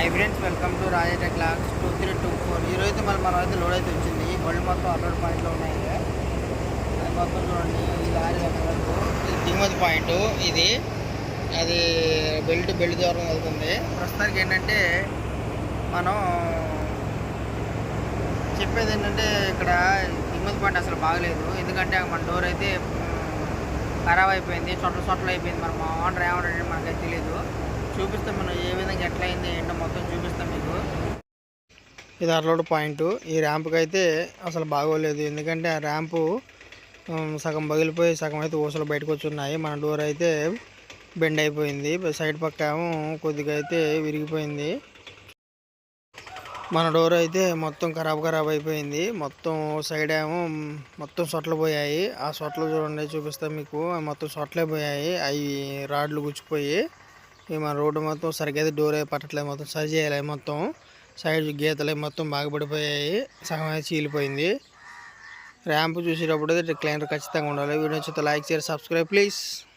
Hi friends welcome to Rajeta clocks two three two four ఈరోజు మళ్ళీ మన అయితే లోడ్ అయితే వచ్చింది. బళ్ళు మొత్తం అప్లోడ్ పాయింట్లో ఉన్నాయి. అది మొత్తం చూడండి. ఈ లారీ వరకు. ఇది దిగుమతి పాయింట్ ఇది అది బెల్ట్ బెల్ట్ దూరం వెళ్తుంది. ప్రస్తుతానికి ఏంటంటే మనం చెప్పేది ఏంటంటే ఇక్కడ దిగుమతి పాయింట్ అసలు బాగలేదు. ఎందుకంటే మన డోర్ అయితే ఖరాబ్ అయిపోయింది. చొట్ల చొట్లు అయిపోయింది. మరి మా ఓనర్ ఏమంటాడంటే మనకైతే తెలియదు చూపిస్తాం మనం ఏ విధంగా ఎట్లా అయింది ఏంటో మొత్తం చూపిస్తాం మీకు. ఇది అర్లోడ్ పాయింట్. ఈ ర్యాంప్కి అయితే అసలు బాగోలేదు. ఎందుకంటే ఆ ర్యాంపు సగం పగిలిపోయి సగం అయితే ఊసలు బయటకు వచ్చున్నాయి మన డోర్ అయితే బెండ్ అయిపోయింది. సైడ్ పక్క ఏమో కొద్దిగా అయితే విరిగిపోయింది. మన డోర్ అయితే మొత్తం ఖరాబ్ ఖరాబ్ అయిపోయింది. మొత్తం సైడ్ ఏమో మొత్తం సొట్లు పోయాయి. ఆ సొట్లు చూడండి చూపిస్తాం మీకు. మొత్తం సొట్లే పోయాయి. అవి రాడ్లు గుచ్చిపోయి. మన రోడ్డు మొత్తం సరిగ్గా అయితే డోర్ అయితే పట్టట్లేదు మొత్తం సరి చేయాలి మొత్తం. సైడ్ గీతలు మొత్తం బాగా పడిపోయాయి సగం అయితే చీలిపోయింది. ర్యాంప్ చూసేటప్పుడు అయితే ఖచ్చితంగా ఉండాలి. వీడియో నచ్చితే లైక్ చేయాలి సబ్స్క్రైబ్ ప్లీజ్.